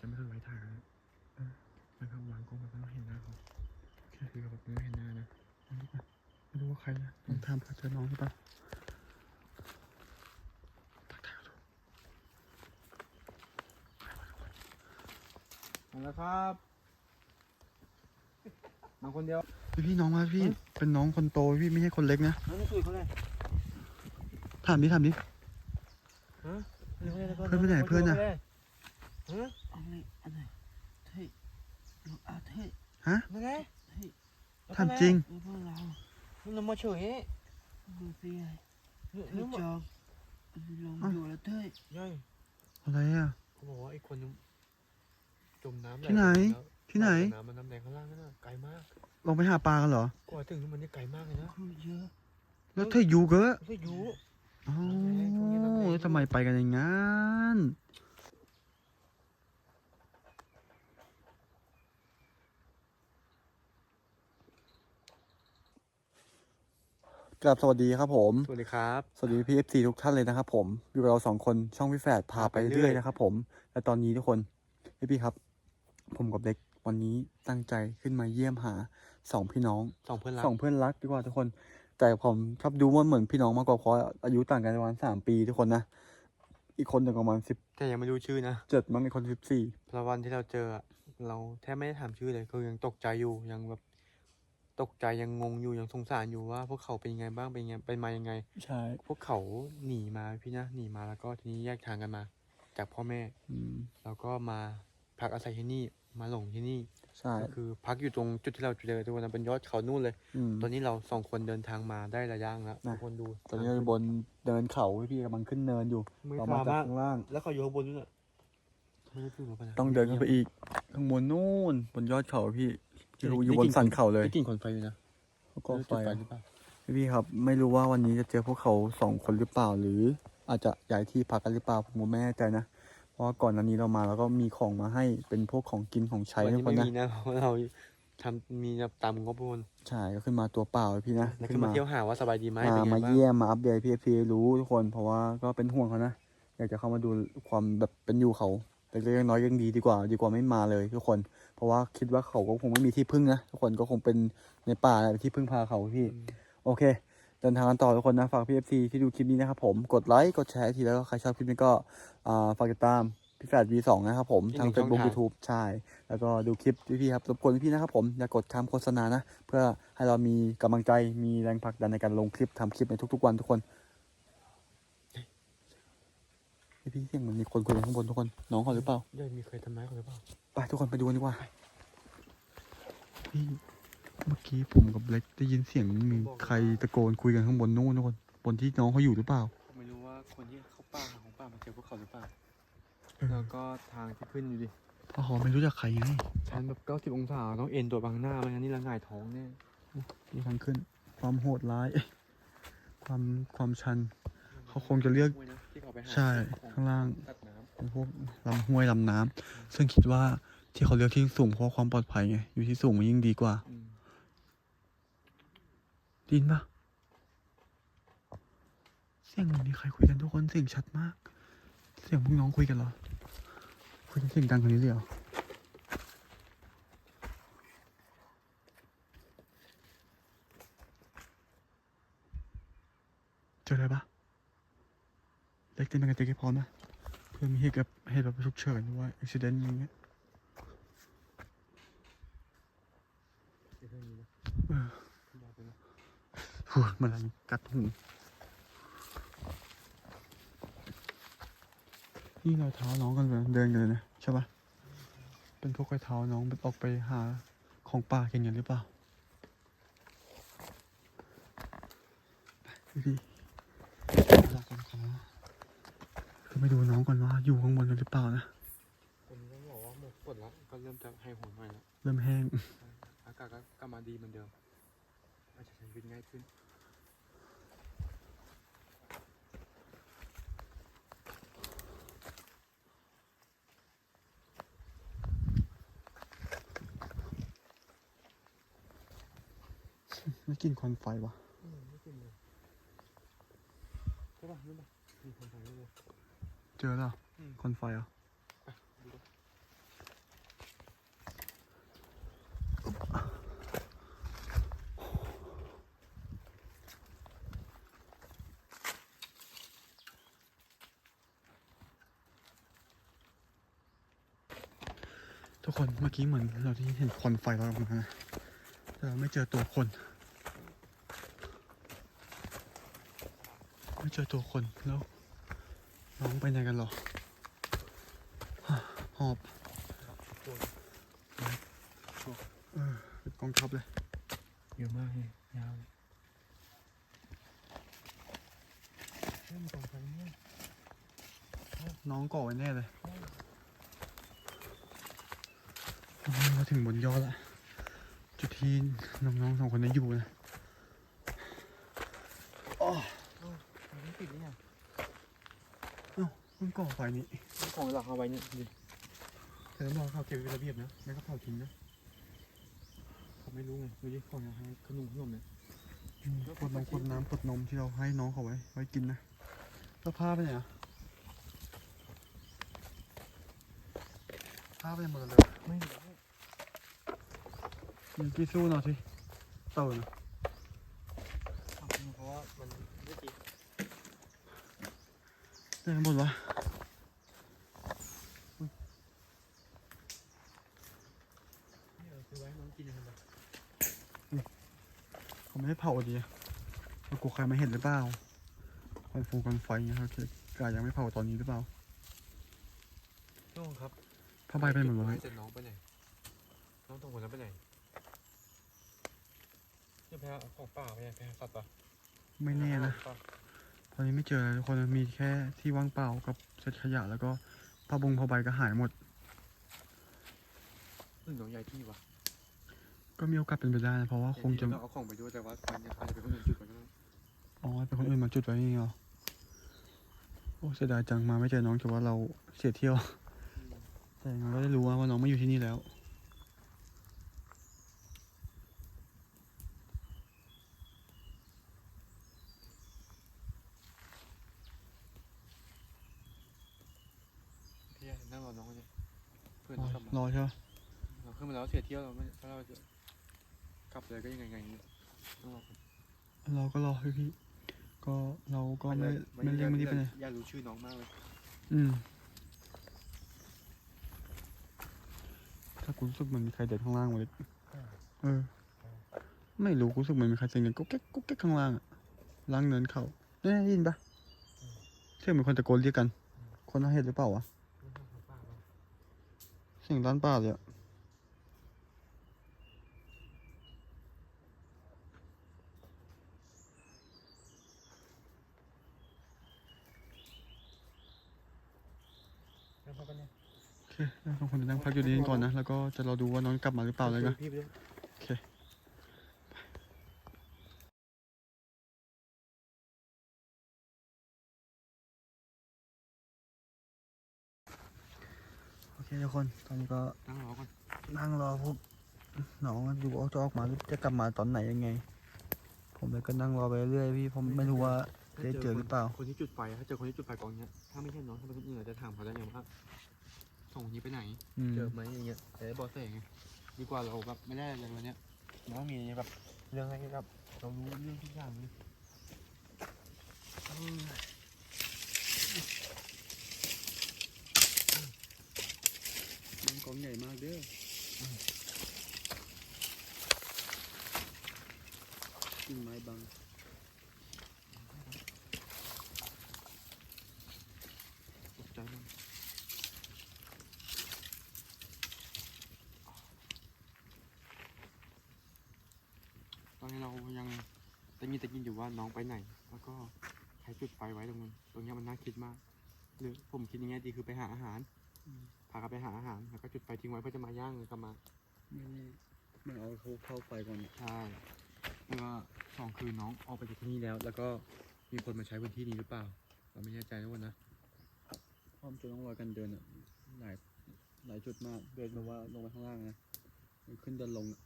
จะไม่สนไว้ถ่ายนะเออนะครับวางกล้องแบบไม่ต้องเห็นหน้าเขาแค่คือแบบไม่ต้องเห็นหน้านะไม่รู้ว่าไม่รู้ว่าใครนะลองถามเผื่อเจอน้องหรือเปล่าทักทายเขาดูมาแล้วครับมาคนเดียว พี่พี่น้องมาพี่เป็นน้องคนโตพี่ไม่ใช่คนเล็กนะแล้วไม่คุยเขาเลยถามดิถามดิฮะเพื่อนไปไหนเพื่อนน่ะ ฮะอะไรอะไรเฮ้ยลูกอาเฮ้ยนั่นไงเฮ้ยถามจริงเพื่อนเรามันมาเฉยดูสิไงนึกเฮ้นึยกจว่าองลงอยู่แล้วเฮ้ยย่อยอะไรอะเขาบอกว่าไอ้คนนึงจมน้ำที่ไหนแล้วที่ไหนน้ำมันน้ำแดงข้างล่างนั่นน่ะไกลมากลงไปหาปลากันเหรอกว่าถึงมันนี่ไกลมากเลยนะคนเยอะแล้วเธออยู่เกอะไม่ใช่อยู่อ๋อช่วงนี้น้ำแดงแล้วทำไมไปกันอย่างงั้น กลับสวัสดีครับผม สวัสดีครับ สวัสดีพี่เอฟซีทุกท่านเลยนะครับผมอยู่กับเราสองคนช่องพี่แฝดพาไปพาไปเรื่เรื่ออยยนะครับผมและตอนนี้ทุกคนพี่พี่ครับ ผมกับเล็กวันนี้ตั้งใจขึ้นมาเยี่ยมหาสองพี่น้องสองเพื่อนรักสองเพื่อนรักดีกว่าทุกคน แต่ผมชอบดูว่าเหมือนพี่น้องมากกว่าเพราะอายุต่างกันประมาณสามปีทุกคนนะอีกคนหนึ่งประมาณสิบแต่ยังไม่รู้ชื่อนะเจ็ดมั้งอีกคนสิบสี่เพราะวันที่เราเจออะเราแทบไม่ได้ถามชื่อเลยคือยังตกใจอยู่ยังแบบ ตกใจยังงงอยู่ยังสงสารอยู่ว่า พวกเขาเป็นยังไงบ้างเป็นยังไงเป็นมายังไง ใช่ พวกเขาหนีมาพี่นะหนีมาแล้วก็ทีนี้แยกทางกันมา จากพ่อแม่ อืม แล้วก็มาพักอาศัยที่นี่มาหลงที่นี่ใช่ ก็คือพักอยู่ตรงจุดที่เราเจอตัวนั้นเป็นยอดเขานู่นเลย อืม ตอนนี้เราสองคนเดินทางมาได้ระยะแล้วนะ ทุกคนดูตอนนี้เราอยู่บนเดินเขาพี่พี่กำลังขึ้นเนินอยู่มือเราขมาจากวามากข้างล่าง แล้วเขาอยู่ข้างบนนู่นน่ะไม่ได้พูดมาปะะต้องเดินขึ้นไปอีกข้างบนนู่นบนยอดเขาพี่ อยู่อยู่บนได้กลิ่สันเขาเลยได้กลิ่นคนไฟอยู่นะเขาก็ไฟม่รู้จุดหรือเปล่าพี่พี่ครับ ไม่รู้ว่าวันนี้จะเจอพวกเขาสองคนหรือเปล่า หรือ อาจจะย้ายที่พักกันหรือเปล่าผมก็ไม่แน่ใจนะเพราะว่าก่อนหน้านี้เรามาแล้วก็มีของมาให้เป็นพวกของกินของใช้วันทุนี้กคนไม่นะมีนะเพราะเราทำมีตามงบประมาณใช่ก็ขึ้นมาตัวเปล่าเลยพี่นะแล้วขึ้นมาเที่ยวหาว่าสบายดีไหมมาเป็นไงมาบ้างเยี่ยมมาอัปเดตพี่พีรู้ทุกคนเพราะว่าก็เป็นห่วงเขานะอยากจะเข้ามาดูความแบบเป็นอยู่เขาแต่เล็กๆน้อยๆยังดีดีกว่า ดีกว่าไม่มาเลยทุกคน เพราะว่าคิดว่าเขาก็คงไม่มีที่พึ่งนะทุกคนก็คงเป็นในป่าแหละที่พึ่งพาเขาพี่อืมโอเค เดินทางกันต่อทุกคนนะฝากพี่เอฟซีที่ดูคลิปนี้นะครับผมกดไลค์กดแชร์ทีแล้วก็ใครชอบคลิปนี้ก็อ่าฝากติดตามพี่แฟด V2 นะครับผมทาง Facebook YouTube ใช่ แล้วก็ดูคลิปพี่ๆครับรบกวนพี่ๆนะครับผมอย่ากดข้ามโฆษณานะ เพื่อให้เรามีกำลังใจมีแรงผลักดันในการลงคลิปทำคลิปในทุกๆวันทุกคน พี่ๆเสียงเหมันมีคนคุยกันข้างบนทุกคน น้องเขาหรือเปล่าเดี๋ยวมีเคยทำร้ายเขาหรือเปล่า ไปทุกคนไปดูกันดีกว่า พี่เมื่อกี้ผมกับเล็กได้ยินเสียงมีใครตะโกนคุยกันข้างบนนู้นทุกคน บนที่น้องเขาอยู่หรือเปล่า ไม่รู้ว่าคนที่เข้าป่าหาของป่ามาเจอพวกเขาหรือเปล่าเออแล้วก็ทางที่ขึ้นอยู่ดิเพราะเขาไม่รู้จักใครไงชันแบบเก้าสิบองศาต้องเอ็นตัวบางหน้าไม่งั้นนี่ละหงายท้องแน่มีทางขึ้น ความโหดร้ายเอ้ยความความชัน เขาคงจะเลือกที่เขาไปหาใช่ของข้างล่างตัดน้เป็นพวกลำห้วยลำน้ำซึ่งคิดว่าที่เขาเลือกที่สูงเพราะความปลอดภัยไงอยู่ที่สูงมันยิ่งดีกว่าำอืมไดยินปะเสียงเหมือนมีใครคุยกันทุกคนเสียงชัดมาก เสียงพวกน้องคุยกันเหรอคุยกันเสียงดังคนนี้เลยเหรอเจออะไรปะ เล็กเต็มไปกันเต็มพร้อมนะ เพื่อมีเหตุกับเหตุแบบฉุกเฉินหรือว่าอุบิเหตุอย่างเงี้ยเดี๋ยวเรื่องนี้นะเออบอกไปนะหูมันอะไรกัดหูนี่รอยเท้าน้องกันเลยเดินกันเลยนะใช่ปะเป็นพวกรอยเท้าน้องออกไปหาของป่ากินกันหรือเปล่าไปดีๆเราคนขอคือ ไปดูน้องก่อนว่าอยู่ข้างบนกันหรือเปล่านะคนนี้ต้องบอกว่าหมดปวดแล้วก็เริ่มจะให้หัวหน่อยแล้ว เริ่มแห้ง อากาศก็กลับมาดีเหมือนเดิม อาจจะใช้ชีวิตง่ายขึ้น ไม่กินควันไฟวะ เจอแล้วคอนไฟอะทุกคนเมื่อกี้เหมือนเราที่เห็นควันไฟเราออกมาแต่เราไม่เจอตัวคน ไม่เจอตัวคนแล้ว น้องไปไหนกันหรอฮะหอบเออเป็นกองทัพเลยเยอะมากเลยยาวเลยเริ่มตรงไปเนี่ยน้องก่อไว้แน่เลยอ๋อมาถึงบนยอดละจุดที่น้องๆสองคนนี้อยู่นะอ๋อ มันไม่ปิดเนี่ย มัน ก่อไฟนี้ของหลักเอาไว้เนี่ยดิแต่ต้องบอกเขาเก็บไว้เป็นระเบียบนะไม่ก็เผาทิ้งนะเขาไม่รู้ไงดูดิของอยากให้ขนมขนมเนี่ยอืมขวดนมขวดน้ำขวดนมที่เราให้น้องเขาไว้ ไว้กินนะแล้วผ้าไปไหนอะผ้าไปไหนหมดเลยไม่รู้มีกี่สู้หน่อยสิเต่านะทำเพราะว่ามันไม่ดีได้หมดวะ นี่เราซื้อ ไว้ให้น้องกินนะครับเขาไม่ได้เผาดีอะเรากลัวใครมาเห็นหรือเปล่าควันฟูควันไฟเงี้ยครับเคกายังไม่เผาตอนนี้หรือเปล่าน้องครับผ้าใบไปหมดเลไว้ยแต่น้องไปไหน น้องตรงคนนั้นไปไหนจะไปหาของป่าไปไหนไปหาสัตว์ป่ะไม่แน่นะ ตอนนี้ไม่เจอเลยทุกคนมีแค่ที่ว่างเปล่ากับเศษขยะแล้วก็ผ้าบงผ้าใบก็หายหมดหรือน้องยายที่วะ ก็มีโอกาสเป็นไปได้นะเพราะว่าคงจะ เราเอาของไปด้วยแต่ว่ามันยังอาจจะเป็นคนอื่นจุดไปก็ได้อ๋อเป็นคนอื่นมาจุดไว้นี่เหรอ โอ้เสียดายจังมาไม่เจอน้องถือว่าเราเสียเที่ยว แต่อย่างน้อยก็ได้รู้ว่าน้องไม่อยู่ที่นี่แล้ว พี่นั่งรอน้องเนี่ยเพื่อนรอน้องกลับมารอใช่ปะเราขึ้นมาแล้วเสียเที่ยวเราไม่ถ้าเราจะก ลับเลยก็ยังไงไงเนี่ยต้องรอก่อนรอก็รอพี่พี่ ก็เราก็ไม่ไม่เร่งไม่รีบไปไหนอยากรู้ชื่อน้องมากเลย อืม ถ้ากูรู้สึกเหมือนมีใครเดินข้างล่างมาเลยเออ ไม่รู้กูรู้สึกเหมือนมีใครเสียงเดินกุ๊กแก๊กกุ๊กแก๊กข้างล่างอะล่างเนินเขาเนี่ยได้ยินปะเสียงเหมือนคนตะโกนเรียกกัน คนน่าเห็นหรือเปล่าวะเสียงด้านป่าเลยอะ แล้วเขาก็เนี่ย โอ เคเราสองคนจะนั่งพักอยู่ที่นี่ก่อนนะ แล้วก็จะรอดูว่าน้องกลับมาหรือเปล่าเลยนะพี่ไปด้วยโอเคโอเคทุกคนตอนนี้ก็นั่งรอก่อนนั่งรอพวกน้องดูว่าจะออกมาหรือจะกลับมาตอนไหนยังไง ผมเลยก็นั่งรอไปเรื่อยพี่ผมไม่รู้ว่าจะเจอหรือเปล่า คนที่จุดไฟถ้าเจอคนที่จุดไฟกองเนี้ยถ้าไม่ใช่น้องถ้าเป็นคนอื่นอาจจะถามเขาได้ไงว่า สองคนนี้ไปไหน อืมเจอไหมอย่างเงี้ยแต่ได้เบอสเไงดีกว่าเราแบบไม่ได้อะไรวันเนี้ยน้องมีแบบเรื่องให้แบบเรารู้เรื่องทุกอย่างเลยมันกองใหญ่มากเด้อกิ่งไม้บัง ตกใจมากต อนนี้เรายังตะกินตะกินอยู่ว่าน้องไปไหน แล้วก็ใครจุดไฟไว้ตรงนั้นตรงเนี้ยมันน่าคิดมาก หรือผมคิดยังไงดีคือไปหาอาหารพากันไปหาอาหารแล้วก็จุดไฟทิ้งไว้เพื่อจะมาย่างกลับมาไม่แน่ไม่เอาเขาเข้าไฟก่อนเนี่ยใช่แล้วก็สองคือน้องออกไปจากที่นี่แล้ว แล้วก็มีคนมาใช้พื้นที่นี้หรือเปล่า เราไม่แน่ใจนะวันนะพร้อมจะต้องรอยกันเดินอะหลายหลายจุดมากเดินแบบว่าลงไปข้างล่างนะเดินขึ้นเดินลงอะ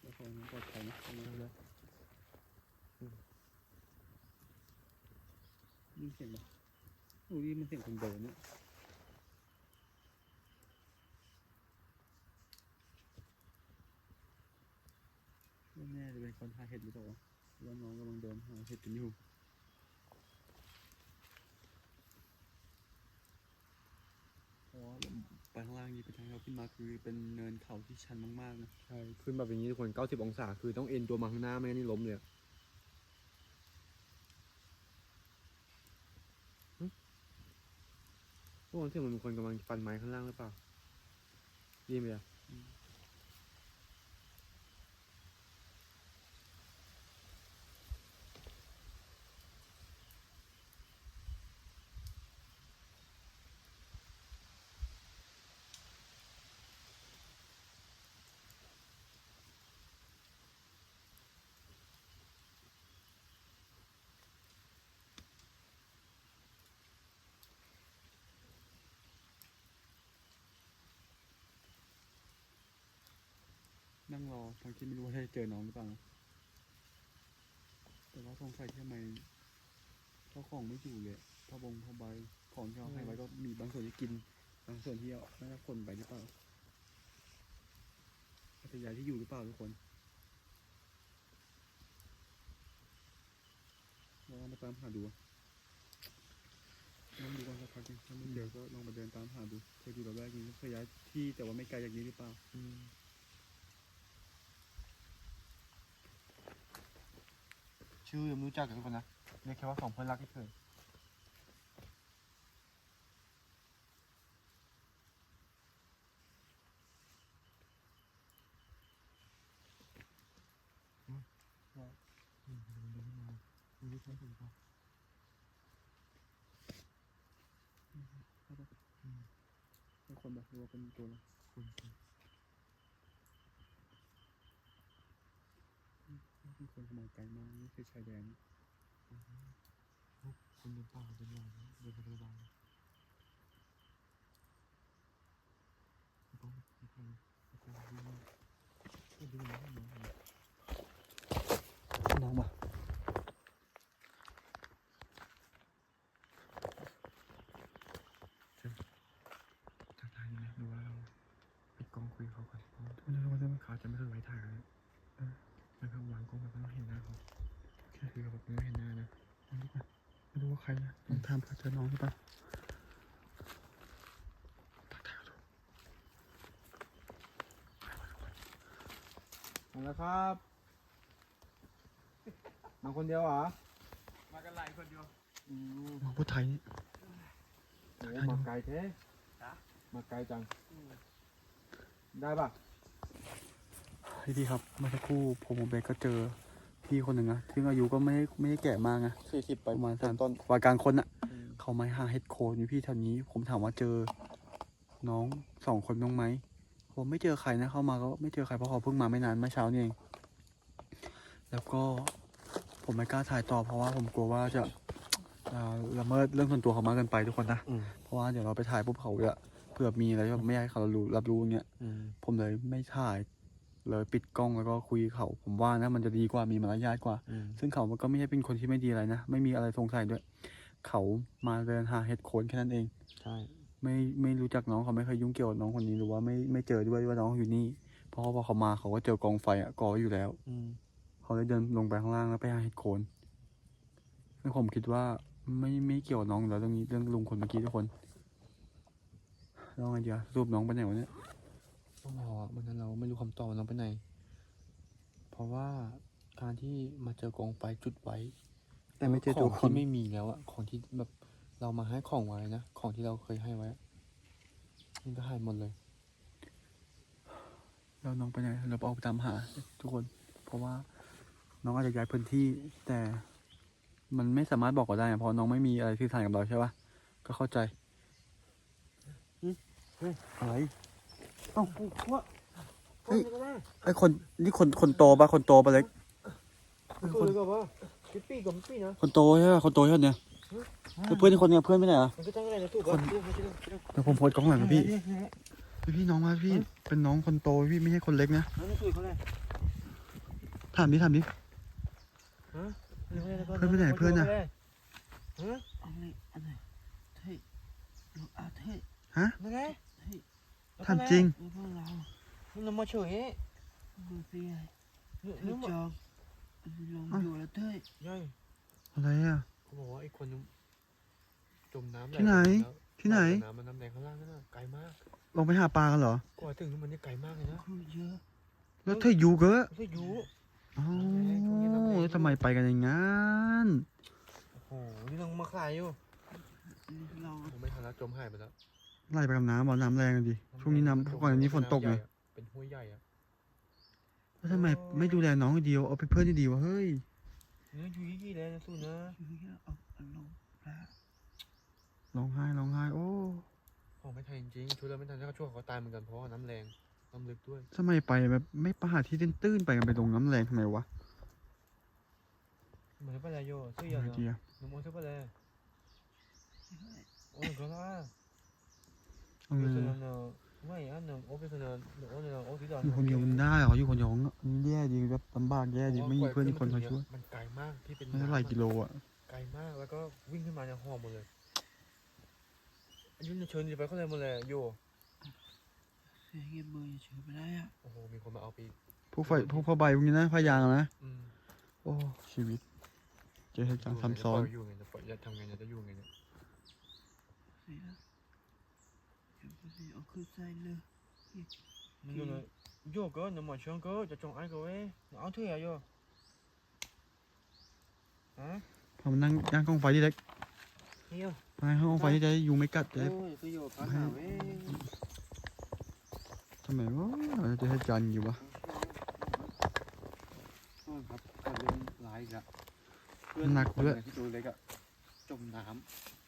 แล้วคนนั้นปล มันเลยยินเสียงปะโอ้ยมันเสียงคนเดินเนี่ยไม่แน่จะเป็นคนหาเห็ดหรือเปล่าว่าน้องกำลังเดินหาเห็ดกันอยู่ ปข้างล่างนี้เป็นทางเราขึ้นมาคือเป็นเนินเขาที่ชันมากๆนะใช่ขึ้นแบบอย่างนี้ทุกคน 90 องศา คือต้องเอ็นตัวมาข้างหน้าไม่งั้นนี่ล้มเลยอะหึทุกคนเสียงเหมันมีคนกำลังฟันไม้ข้างล่างหรือเปล่าดีไหมอะ นั่งรอทางที่ไม่รู้ว่าจะเจอน้องหรือเปล่านะแต่ว่าสงสัยที่ทำไมเจ้าของไม่อยู่เลยผ้าบงผ้าใบของที่เขาให้ไว้ก็มีบางส่วนที่กิน บางส่วนที่เอาน่าจะคนไปหรือเปล่าอาจจะย้ายที่อยู่หรือเปล่าทุกคนเราลองมาตามหาดูอะลองดูกันสักพักหนึงถ้าไม่เจอก็ลองมาเดินตามหาดูเคยดูเราแรกนี้เคยย้ายที่แต่ว่าไม่ไกลจากนี้หรือเปล่า อืม ชื่อยังไม่รู้จักกันทุกคนนะเรียกแค่ว่าสองเพื่อนรักเฉยอืมว่าอืมเดินขึ้นมาไม่รู้ใช่หรือเปล่าเป็นคนแบบหรือว่าเป็นตัวอะไรคุณ คุณเป็นคนขโมยไกลมากนี่คือชายแดนคุณเป็นป่าเป็นหลังเดินไปดูบ้าลต้องไปทำไปทำดูดูนะน้องน้องปะ ทักทายไหมหรือว่าเราปิดกล้องคุยกับเขาก่อนเพราะ ทุกคนทุกคนทุกคน เขาจะไม่เคยไว้ถ่ายกันเออแล้วก็วางกล้องแบบไม่ต้องเห็นหน้าเขาคือแบบไม่ต้องเห็นหน้านะ ไม่รู้ว่า ใครนะต้องถามเขาเจอน้องหรือเปล่าทักทายเขาดูมาแล้วครับมาคนเดียวเหรอ มากันหลายคนเดียวอืมน้องผู้ไทยนี่ โอ้มาไกลแท้มาไกลจัง ได้ปะ พี่พี่ครับเมื่อสักครู่ผมผมเบก็เจอ พี่คนหนึ่งนะซึ่งอายุก็ไม่ได้ไม่ได้แก่มากนะสี่สิบไปประมาณสามต้นวัยกลางคนอะเขาไม่หาเห็ดโคนอยู่พี่แถวนี้ ผมถามว่าเจอ น้องสองคนน้องไหมผมไม่เจอใครนะเข้ามาก็ไม่เจอใครเพราะเขาเพิ่งมาไม่นานเมื่อเช้านี่เอง แล้วก็ผมไม่กล้าถ่ายต่อเพราะว่าผมกลัวว่าจะอ่าละเมิดเรื่องส่วนตัวเขามากเกินไปทุกคนนะอืมเพราะว่าเดี๋ยวเราไปถ่ายปุ๊บเขาจะเผื่อมีอะไรที่แบบไม่อยากให้เขารู้รับรู้เงี้ยอืมผมเลยไม่ถ่าย เลยปิดกล้องแล้วก็คุยกับเขาผมว่านะมันจะดีกว่ามีมารยาทกว่าอืมซึ่งเขาก็ไม่ใช่เป็นคนที่ไม่ดีอะไรนะ ไม่มีอะไรสงสัยด้วย เขามาเดินหาเห็ดโคนแค่นั้นเองใช่ไม่ไม่รู้จักน้องเขาไม่เคยยุ่งเกี่ยวกับน้องคนนี้หรือว่าไม่ไม่เจอด้วยว่าน้องอยู่นี่เพราะว่าพอเขามาเขาก็เจอกองไฟอะก่ออยู่แล้วอืมเขาเลยเดินลงไปข้างล่างแล้วไปหาเห็ดโคนซึ่งผมคิดว่าไม่ไม่เกี่ยวกับน้องอยู่แล้วเรื่องนี้เรื่องลุงคนเมื่อกี้ทุกคนแล้วไงเดียวรูปน้องไปไหนวะเนี่ยต้องรอ วันนั้นเราไม่รู้คำตอบว่าน้องไปไหน เพราะว่าการที่มาเจอกองไฟจุดไว้ แต่ไม่เจอขตัอวงคนที่ไม่มีแล้วอะของที่แบบเรามาให้ของไว้นะของที่เราเคยให้ไว้มันก็หายหมดเลยแล้วน้องไปไหนเราออกไปตามหา ทุกคน เพราะว่าน้องอาจจะย้ายพื้นที่ แต่มันไม่สามารถบอกเราได้อะเพราะน้องไม่มีอะไรสื่อสารกับเราใช่ปะก็เข้าใจอืมเฮ้ยอะไรเอ้าว่า เฮ้ยไอ้คนนี่คนคนโตปะคนโตปะเล็ก คนเลยก็ว่าพี่ปี้กับพี่ปี้นะคนโตใช่ปะคนโตใช่ปะเนี่ยแล้วเพื่อนอีกคนเนี่ยเพื่อนไปไหนอะมันก็ตั้งอะไรนะตู้ก่อนตู้ไม่ใช่ตู้เดี๋ยวผมโพสต์กล้องหลังนะพี่เนี่ยเนี่ยพี่พี่น้องมาพี่เป็นน้องคนโตพี่ไม่ใช่คนเล็กนะนั่นตู้เขาเลยถามดิถามดิฮะเพื่อนไปไหนเพื่อนน่ะฮะอะไรอะไรเฮ้ยลูกอาเฮ้ยฮะนั่นไงเฮ้ยถามจริง นี่พวกเรามันมาเฉยดูพี่ใหญ่หรือหเฮ้รืยอจมาองลงอยู่แล้วเฮ้ยย่อยอะไรอะเขาบอกว่าไอ้คนนึงจมน้ำที่ไหนแล้วที่ไหนน้ำมันน้ำแดงข้างล่างนั่นน่ะไกลมากลงไปหาปลากันเหรอกว่าถึงมันนี่ไกลมากเลยนะคือเยอะแล้วเธออยู่เกอะไม่ใช่ยูอ๋อช่วงนี้น้ำแรงทำไมไปกันอย่างนั้นโอ้โหนี่น้องมาคลายอยู่นี่เราผมไม่ทันแล้วจมหายไปแล้วไล่ไปกับน้ำบ่อน้ำแรงกันดิช่วงนี้น้ำก่อนอันนี้ฝนตกไง เป็นห้วยใหญ่อะแล้วทำไมไม่ดูแลน้องให้ดีวะเอาไปเพื่อนที่ดีวะเฮ้ยเนื้อยูยี่ๆเลยนะสู้นะอยู่เยอะเอาเอาลงแล้วร้องไห้ร้องไห้โอ้ผมไม่ทันจริงๆช่วยเราไม่ทันแล้วก็ช่วยเขาตายเหมือนกันเพราะว่าน้ำแรงน้ำลึกด้วยทำไมไปแบบไม่ไปหาที่ตื้นๆไปกันไปลงน้ำแรงทำไมวะเหมือนไปแล้วโย่สู้ออะย่างไรเนาะดีอะน้ำมันสู้ไปแล้วโอ้ยก็ล่ะเอาโอ้ ไงยอะเนาะไม่อะเนาะโอ้ยเนาะโอ้ยเนาะโอ้ยที่ดอนอยู่คนเดียวมันได้เหรออยู่คนเดียวมันแย่ดีแบบลำบากแย่ดีไม่มีเพื่อนอีกคนคอยช่วยมันไกลมากที่เป็นไม่เท่าไหร่กิโลอะไกลมากแล้วก็วิ่งขึ้นมาในห้องหมดเลยอายุนเชิญไปเขาเลยหมดเลยโยเสียเงินเบอร์อย่าเชื่อไปได้อะโอ้โหมีคนมาเอาไปพวกไฟพวกผ้าใบพวกนี้นะผ้ายางอะนะอืมโอ้ชีวิตเจอเหตุการณ์ซ้ำซ้อนอยู่ไงจะปล่อยจะทำไงจะอยู่ไงเนี่ย เสียเดี๋ยวไปสิเอาขึ้นใส่เลยมันอยู่เลยโยก็หนูหมอช่วงก็จะจงไอ้ก็เว้ยเอาเถอะโยฮะพอมันนั่งย่างกองไฟที่เล็กเฮียไปห้องไฟที่จะได้ยุงไม่กัดจะโอ้ได้ยคือโยพักหาเว้ยทำไมวะเจอเหตุการณ์อยู่วะโอ้ยครับก็เรื่องร้ายอีกแล้วเพื่อนที่ตัวเล็กอะจมน้ำ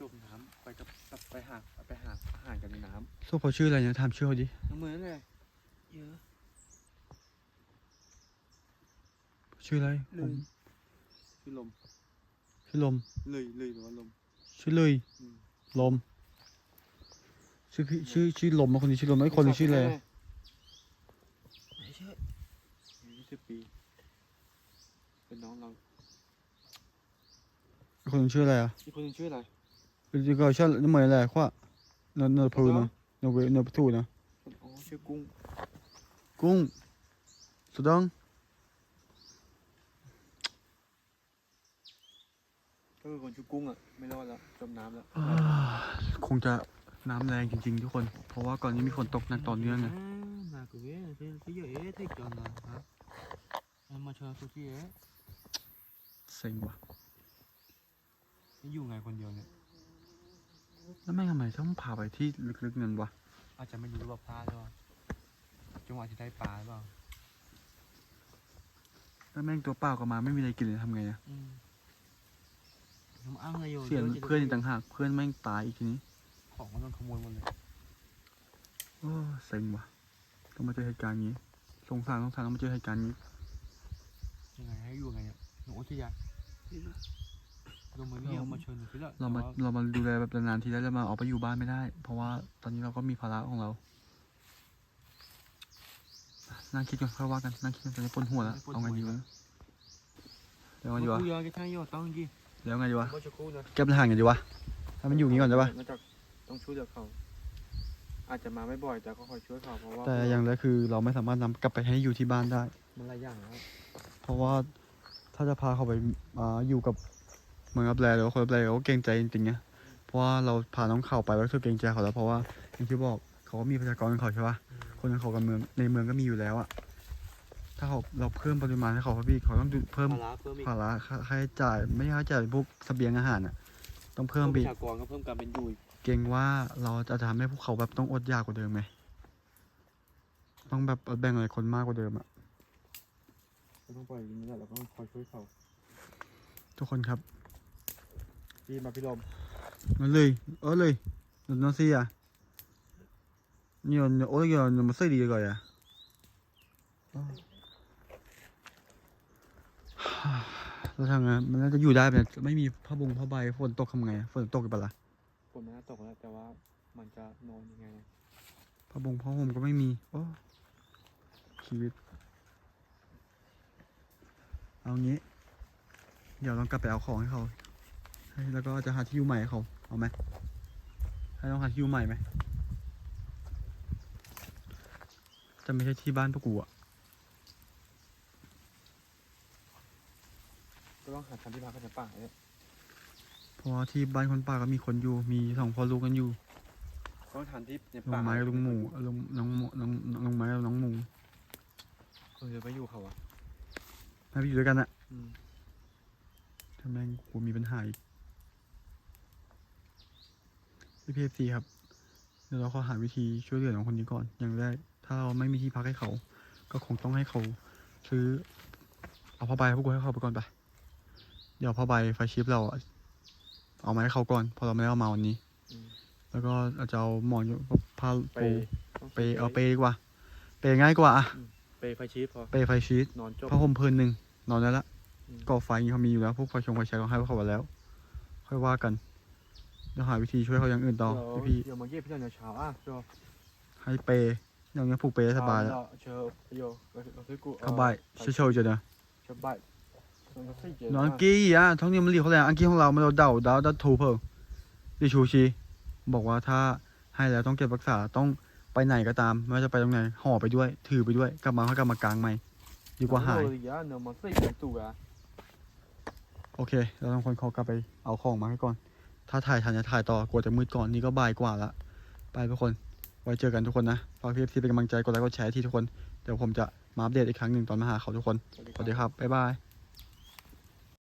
จมน้ำไปกับกับไปหาไปหาอาหารกันในน้โซ่เขาชื่ออะไรเนี่ยถามชื่อเขาดิำน้ำมือนั่นเลยเยอะชื่ออะไรเลยผมชื่อลมชื่อลม เลยเลยหรือว่าลม ชื่อเลยอืม ลม ชื่อพี่ชื่อชื่อลมมาคนนี้ชื่อลมไอ้คนนี้ชื่ออะไรไม่เชื่อยี่สิบปี เป็นน้องเรา ไอ้คนนึงชื่ออะไรอะอีกคนหนึงชื่ออะไร 这个像那么来话，那那朋友呢？那位那不吐呢？ อ๋อชื่อกุ้ง 公，สุดัง ก็คือคนชื่อกุ้งอ่ะ ไม่รอดแล้ว จมน้ำแล้ว คงจะน้ำแรงจริงๆทุกคน เพราะว่าก่อนนี้มีฝนตกหนักต่อเนื่องไง มากูเว้ยที่ที่เยอะเอ๊ะที่จนนะฮะเอามาเชิญสุกี้เอ๊ะ เซ็งว่ะ นี่อยู่ไงคนเดียวเนี่ย แล้วแม่งทำไมต้องพาไปที่ลึกๆนั่นวะอาจจะไม่รู้ว่าพลาดหรือเปล่าจังหวะที่ได้ปลาหรือเปล่าแล้วแม่งตัวเปล่าก็มาไม่มีอะไรกินเลยทำไงอะอืมน้ำอ้างอะไรอยู่เสียเพื่อนอีกต่างหากเพื่อนแม่งตายอีกทีนี้ของมันโดนขโมยหมดเลยโอ้เซ็งว่ะต้องมาเจอเหตุการณ์นี้สงสารสงสารต้องมาเจอเหตุการณ์นี้ ยังไงให้อยู่ไงเนี่ยหนูที่ยาไม่รู้ ลงมาเนี่ยเอามาเชิญหนูพี่ละเรามาแต่ว่เรามาดูแลแบบนานๆทีแล้วเรามาออกไปอยู่บ้านไม่ได้ เพราะว่าตอนนี้เราก็มีภาระของเรานั่งคิดกันค่อยว่ากันนั่งคิดกันตอนนี้ปวดหัวแล้วเอาไงดีวะเดี๋ยวไงดีวะกูยอมจะใช้ยอดต้องยี่เดี๋ยวไงดีวะว่าจะกู้นะเก็บทหารกันดีวะให้มันอยู่อย่างนี้ก่อนได้ปะนอกจากต้องช่วยเหลือเขาอาจจะมาไม่บ่อยแต่ก็คอยช่วยเขาเพราะว่าแต่อย่างแรกคือเราไม่สามารถนำกลับไปให้อยู่ที่บ้านได้มันหลายอย่างแล้วเพราะว่าถ้าจะพาเขาไปอ่าอยู่กับ เมืองรับแลหรือว่าคนรับแลเขาก็เกรงใจจริงๆนะเพราะว่าเราพาน้องเข่าไปแล้วคือเกรงใจเขาแล้วเพราะว่าอย่างที่บอกเขาก็มีประชากรของเขาใช่ปะคนของเขากับเมืองในเมืองก็มีอยู่แล้วอะถ้าเขาเราเพิ่มปริมาณให้เขาพี่เขาต้องดูเพิ่มภาระเพิ่มอีกภาระค่าค่าใช้จ่ายไม่ใช่ค่าใช้จ่ายพวกเสบียงอาหารอะต้องเพิ่มไปปอีระกชากรก็เพิ่มการเป็นอยู่อีกเกรงว่าเราจะทำให้พวกเขาแบบต้องอดอยากกว่าเดิมไหมต้องแบบแบ่งอะไรคนมากกว่าเดิมอะ ก็ต้องปล่อยอย่างนี้แหละเราก็ต้องคอยช่วยเขาทุกคนครับ พี่มาพี่ลม nó lì ở lì nó xì à nhiều nhiều ôi giờ mà xây đi rồi à Ờ. เราทำไงมันน่าจะอยู่ได้แบบไม่มีผ้าบุงผ้าใบฝนตกทำไงฝนตกกันปะล่ะฝนมันน่าตกแล้วแต่ว่ามันจะนอนยังไงผ้าบุงผ้าห่มก็ไม่มีโอ้ชีวิต เอางี้ เดี๋ยวเรากลับไปเอาของให้เขาให้ แล้วก็จะหาที่อยู่ใหม่ให้เขาเอาไหมให้ต้องหาที่อยู่ใหม่ไหมจะไม่ใช่ที่บ้านพวกกูอะก็ต้องหาทางที่พักกันในป่าเนี่ยเพราะว่าที่บ้านคนป่าก็มีคนอยู่ มีสองพ่อลูกกันอยู่ต้องทานที่ในลุป่างไม้กับลุงหมูลุงน้องหมูน้องลุงไม้กับน้องหมูเออจะไปอยู่เขาอะให้ไปอยู่ด้วยกันอะอืม ถ้าแม่งกูมีปัญหาอีก พี่พีเอฟซีครับ เดี๋ยวเราขอหาวิธีช่วยเหลือน้องคนนี้ก่อน อย่างแรก ถ้าเราไม่มีที่พักให้เขา ก็คงต้องให้เขาซื้อ เอาผ้าใบให้พวกกูให้เขาไปก่อนไป เดี๋ยวผ้าใบไฟชิปเราอะเอามาให้เขาก่อนเพราะเราไม่ได้เอามาวันนี้ อืม แล้วก็อาจจะเอาหมอนผ้าไปปูเปเอาเปดีกว่าเปง่ายกว่าอะไปไฟชีสพอเปไฟชีต นอนจบ ผ้าห่มพื้นหนึ่งนอนได้ละอืม ก่อไฟอย่างนี้เขามีอยู่แล้ว พวกไฟชงไฟแช็กเขาให้เขาไว้แล้ว ค่อยว่ากัน เดี๋ยวหาวิธีช่วยเขาอย่างอื่นต่อเดี๋ยวพี่เดี๋ยวมาเย็บพี่ตอนเช้าอะจบๆให้เปย์อย่างเงี้ยผูกเปย์ได้สบายแล้วเชิญประโยชน์เราซื้อกูเข้าบ่ายเฉยๆจะเนอะเชิญบ่ายเราซื้อเจนอนกี้อะท้องนี้มันเรียกเขาแรงอังกี้ของเรามันเราเดาเดาดัดทูเพิ่งดิชูชีบอกว่าถ้าให้แล้วต้องเก็บรักษาต้องไปไหนก็ตามไม่ว่าจะไปตรงไหนห่อไปด้วย ถือไปด้วยกลับมาค่อยกลับมากลางใหม่ดีกว่าหายเนอะมันใส่ตัวโอเค เราต้องคนขอกลับไปเอาของมาให้ก่อน ถ้าถ่ายทันจะถ่ายต่อกลัวจะมืดก่อนนี่ก็บ่ายกว่าละไปทุกคน ไว้เจอกันทุกคนนะฝากพี่ที่เป็นกำลังใจกดไลค์กดแชร์ที่ทุกคน เดี๋ยวผมจะมาอัปเดตอีกครั้งหนึ่งตอนมาหาเขาทุกคน สวัสดีครับ บ๊ายบาย